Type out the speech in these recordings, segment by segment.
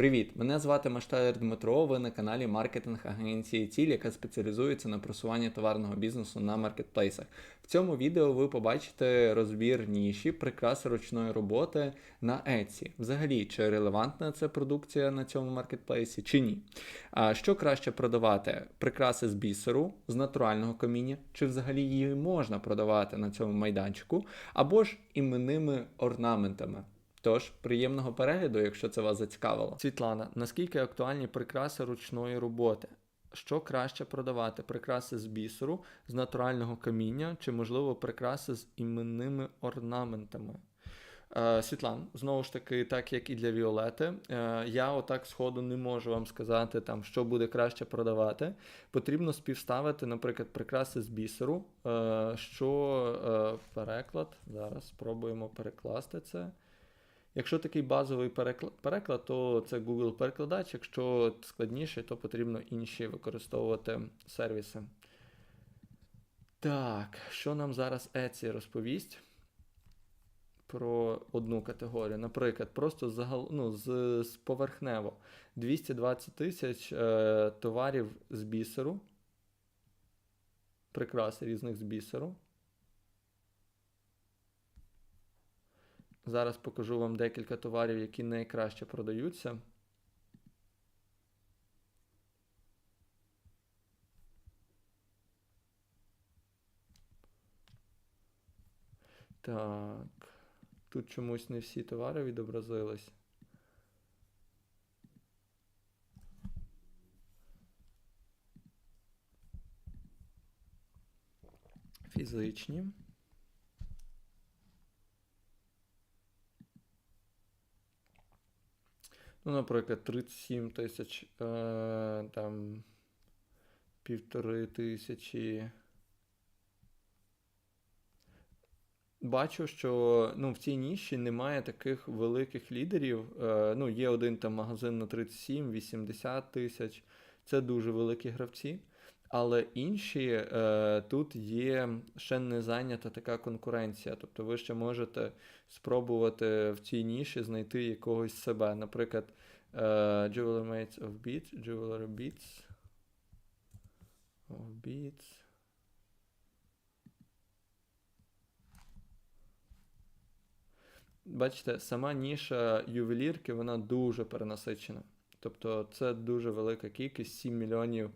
Привіт! Мене звати Маштаєр Дмитро. Ви на каналі маркетинг агенції Ціль, яка спеціалізується на просуванні товарного бізнесу на маркетплейсах. В цьому відео ви побачите розбір ніші, прикраси ручної роботи на Etsy. Взагалі, чи релевантна це продукція на цьому маркетплейсі, чи ні. А що краще продавати? Прикраси з бісеру, з натурального каміння, чи взагалі її можна продавати на цьому майданчику, або ж іменними орнаментами. Тож, приємного перегляду, якщо це вас зацікавило. Світлана, наскільки актуальні прикраси ручної роботи? Що краще продавати? Прикраси з бісеру, з натурального каміння, чи, можливо, прикраси з іменними орнаментами? Е, Світлан, знову ж таки, так як і для Віолети, е, я отак сходу не можу вам сказати, там, що буде краще продавати. Потрібно співставити, наприклад, прикраси з бісеру, е, що е, переклад. Зараз спробуємо перекласти це. Якщо такий базовий переклад, то це Google перекладач. Якщо складніше, то потрібно інші використовувати сервіси. Так, що нам зараз Etsy розповість про одну категорію? Наприклад, просто загал, ну, з, з поверхнево 220 тисяч е, товарів з бісеру, прикраси різних з бісеру. Зараз покажу вам декілька товарів, які найкраще продаються. Так. Тут чомусь не всі товари відобразились. Фізичні. Ну, наприклад, 37 тисяч, е, там півтори тисячі. Бачу, що ну, в цій ніші немає таких великих лідерів. Е, ну, є один там магазин на 37-80 тисяч. Це дуже великі гравці. Але інші е, тут є ще не зайнята така конкуренція. Тобто ви ще можете спробувати в цій ніші знайти якогось себе. Наприклад, е, Jeweler Mates of Beats, Jeweler Beats. Of Beats. Бачите, сама ніша ювелірки, вона дуже перенасичена. Тобто це дуже велика кількість, 7 мільйонів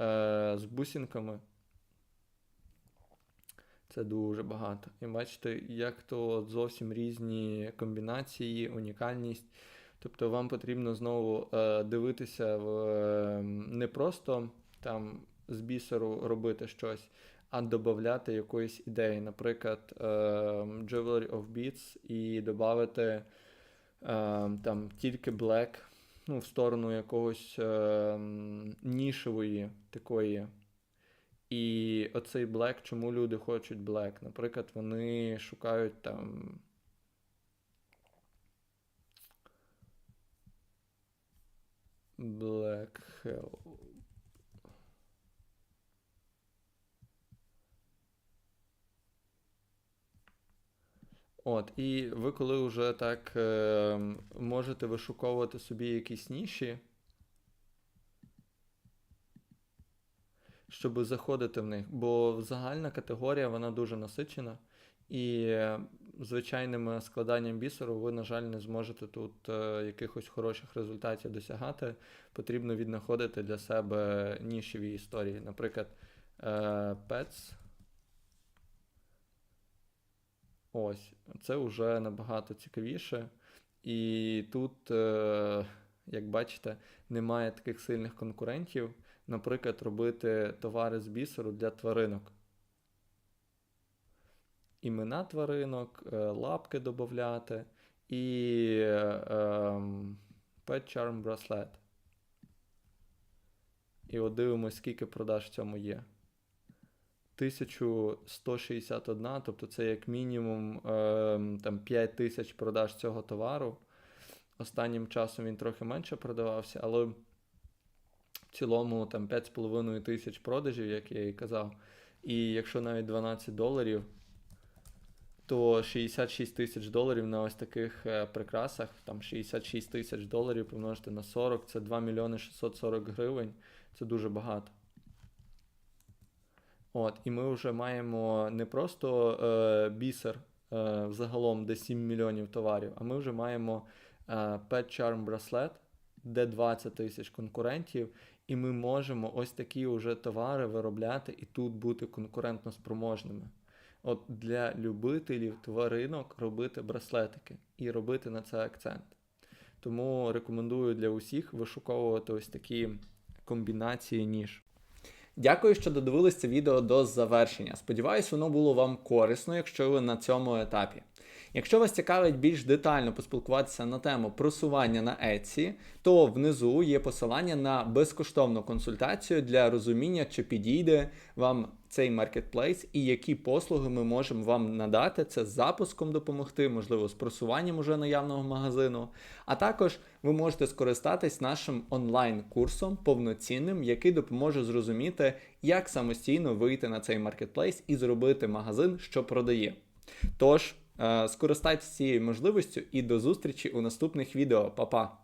е, з бусинками. Це дуже багато. І бачите, як то зовсім різні комбінації, унікальність. Тобто вам потрібно знову е, дивитися в е, не просто там з бісеру робити щось, а додати якоїсь ідеї. Наприклад, е, Jewelry of Beats і додати е, там тільки Black ну, в сторону якогось е, нішевої такої. І оцей блек, чому люди хочуть блек? Наприклад, вони шукають там. Black Hell. От, і ви коли вже так е, можете вишуковувати собі якісь ніші, щоб заходити в них, бо загальна категорія вона дуже насичена, і звичайним складанням бісеру ви, на жаль, не зможете тут е, якихось хороших результатів досягати. Потрібно віднаходити для себе нішеві історії. Наприклад, е, Pets. Ось, це вже набагато цікавіше. І тут, е, як бачите, немає таких сильних конкурентів. Наприклад, робити товари з бісеру для тваринок. Імена тваринок, е, лапки додати і е, ем, Pet Charm Bracelet. І от дивимось, скільки продаж в цьому є. 1161, тобто це як мінімум е, там 5 тисяч продаж цього товару. Останнім часом він трохи менше продавався, але в цілому там 5,5 тисяч продажів, як я і казав. І якщо навіть 12 доларів, то 66 тисяч доларів на ось таких е, прикрасах, там 66 тисяч доларів помножити на 40, це 2 мільйони 640 гривень. Це дуже багато. От, і ми вже маємо не просто е, бісер е, взагалом, де 7 мільйонів товарів, а ми вже маємо е, Pet Charm Bracelet, де 20 тисяч конкурентів, і ми можемо ось такі вже товари виробляти і тут бути конкурентно спроможними. От для любителів тваринок робити браслетики і робити на це акцент. Тому рекомендую для усіх вишуковувати ось такі комбінації ніж. Дякую, що додивились це відео до завершення. Сподіваюсь, воно було вам корисно, якщо ви на цьому етапі. Якщо вас цікавить більш детально поспілкуватися на тему просування на Etsy, то внизу є посилання на безкоштовну консультацію для розуміння, чи підійде вам цей маркетплейс і які послуги ми можемо вам надати. Це з запуском допомогти, можливо, з просуванням уже наявного магазину. А також ви можете скористатись нашим онлайн-курсом повноцінним, який допоможе зрозуміти, як самостійно вийти на цей маркетплейс і зробити магазин, що продає. Тож, скористайтеся цією можливістю і до зустрічі у наступних відео. Па-па!